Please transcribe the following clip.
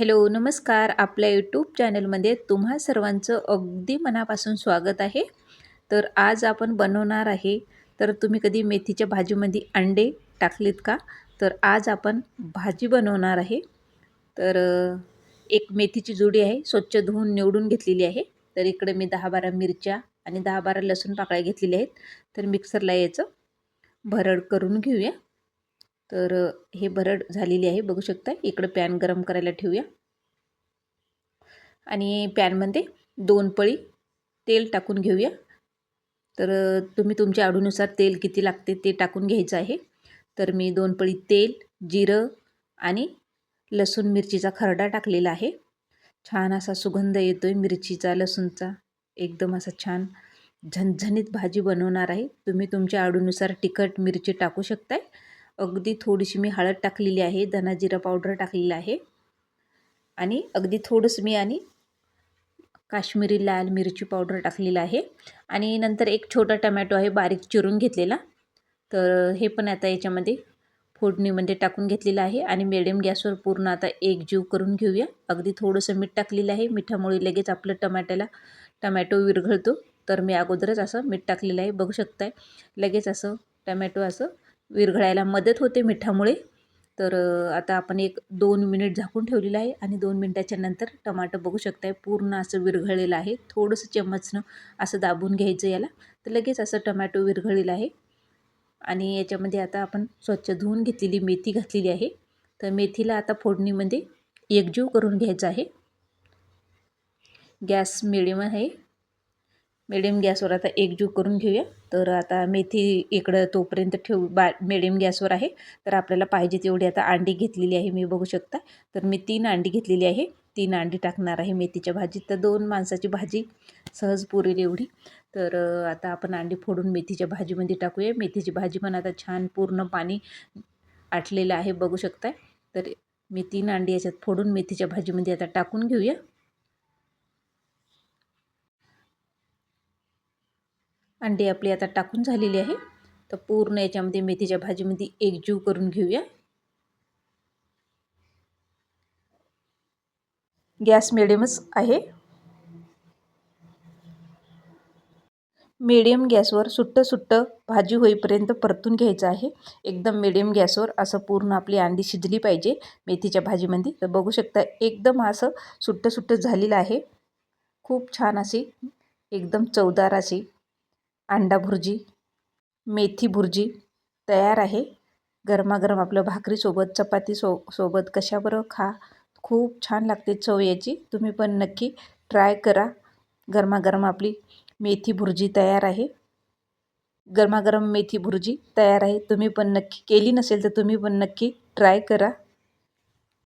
Hello नमस्कार. आपल्या YouTube चॅनलमध्ये तुम्हा सर्वांचं अगदी मनापासून स्वागत आहे. तर आज आपण बनवणार आहे. तर तुम्ही कधी मेथीच्या भाजीमध्ये अंडे टाकलीत का? तर आज आपण भाजी बनवणार आहे. तर एक मेथीची जुडी आहे. स्वच्छ धुवून निवडून घेतलेली आहे. तर इकडे मी दहा बारा मिरच्या आणि दहा बारा लसूण पाकळ्या घेतलेल्या आहेत. तर मिक्सरला याचं भरड करून घेऊया. तर हे भरड झालेली आहे बघू शकता इकडं पॅन गरम करायला ठेवूया. आणि पॅनमध्ये दोन पळी तेल टाकून घेऊया. तर तुम्ही तुमच्या आवडीनुसार तेल किती लागते ते टाकून घ्यायचं आहे. तर मी दोन पळी तेल जिरं आणि लसूण मिरचीचा खरडा टाकलेला आहे. छान असा सुगंध येतो आहे मिरचीचा लसूणचा. एकदम असा छान झणझणीत भाजी बनवणार आहे. तुम्ही तुमच्या आवडीनुसार तिखट मिरची टाकू शकताय. अगदी थोडीशी मी हळद टाकलेली आहे धना जिरा पावडर टाकलेला आहे. आणि अगदी थोडंसं मी आणि काश्मीरी लाल मिरची पावडर टाकलेला आहे. आणि नंतर एक छोटा टमॅटो आहे बारीक चिरून घेतलेला. तर हे पण आता याच्यामध्ये फोडणीमध्ये टाकून घेतलेलं आहे. आणि मिडियम गॅसवर पूर्ण आता एक जीव करून घेऊया. अगदी थोडंसं मीठ टाकलेलं आहे. मिठामुळे लगेच आपलं टमॅट्याला टमॅटो विरघळतो. तर मी अगोदरच असं मीठ टाकलेलं आहे. बघू शकताय लगेच असं टमॅटो असं विरघळायला मदत होते मिठामुळे. तर आता आपण एक दोन मिनिट झाकून ठेवलेलं आहे आणि दोन मिनटाच्या नंतर टमाटो बघू शकताय पूर्ण असं विरघळलेलं आहे. थोडंसं चम्मचनं असं दाबून घ्यायचं याला. तर लगेच असं टमॅटो विरघळलेलं आहे. आणि याच्यामध्ये आता आपण स्वच्छ धुवून घेतलेली मेथी घातलेली आहे. तर मेथीला आता फोडणीमध्ये एकजीव करून घ्यायचं आहे. गॅस मिडियम आहे. मिडियम गॅसवर आता एकजीव करून घेऊया. तर आता मेथी इकडं तोपर्यंत ठेवू बा मिडियम गॅसवर आहे. तर आपल्याला पाहिजे तेवढी आता अंडी घेतलेली आहे मी बघू शकता. तर मी तीन अंडी घेतलेली आहे. तीन अंडी टाकणार आहे मेथीच्या भाजीत. तर दोन माणसाची भाजी सहज पुरेल एवढी. तर आता आपण अंडी फोडून मेथीच्या भाजीमध्ये टाकूया. मेथीची भाजी पण आता छान पूर्ण पाणी आटलेलं आहे बघू शकताय. तर मी तीन अंडी याच्यात फोडून मेथीच्या भाजीमध्ये आता टाकून घेऊया. अंडी आपली आता टाकून झालेली आहे. तर पूर्ण याच्यामध्ये मेथीच्या भाजीमध्ये एकजीव करून घेऊया. गॅस मिडियमच आहे. मिडियम गॅसवर सुट्टं सुट्टं भाजी होईपर्यंत परतून घ्यायचं आहे. एकदम मिडियम गॅसवर असं पूर्ण आपली अंडी शिजली पाहिजे मेथीच्या भाजीमध्ये. तर बघू शकता एकदम असं सुट्टं सुट्टं झालेलं आहे. खूप छान अशी एकदम चवदार अशी अंडा भुर्जी मेथी भुर्जी तयार आहे. गरमागरम आपलं भाकरीसोबत चपाती सो सोबत कशाबरोबर खा. खूप छान लागते चव याची तुम्ही पण नक्की ट्राय करा. गरमागरम आपली मेथी भुर्जी तयार आहे. गरमागरम मेथी भुर्जी तयार आहे. तुम्ही पण नक्की केली नसेल तर तुम्ही पण नक्की ट्राय करा.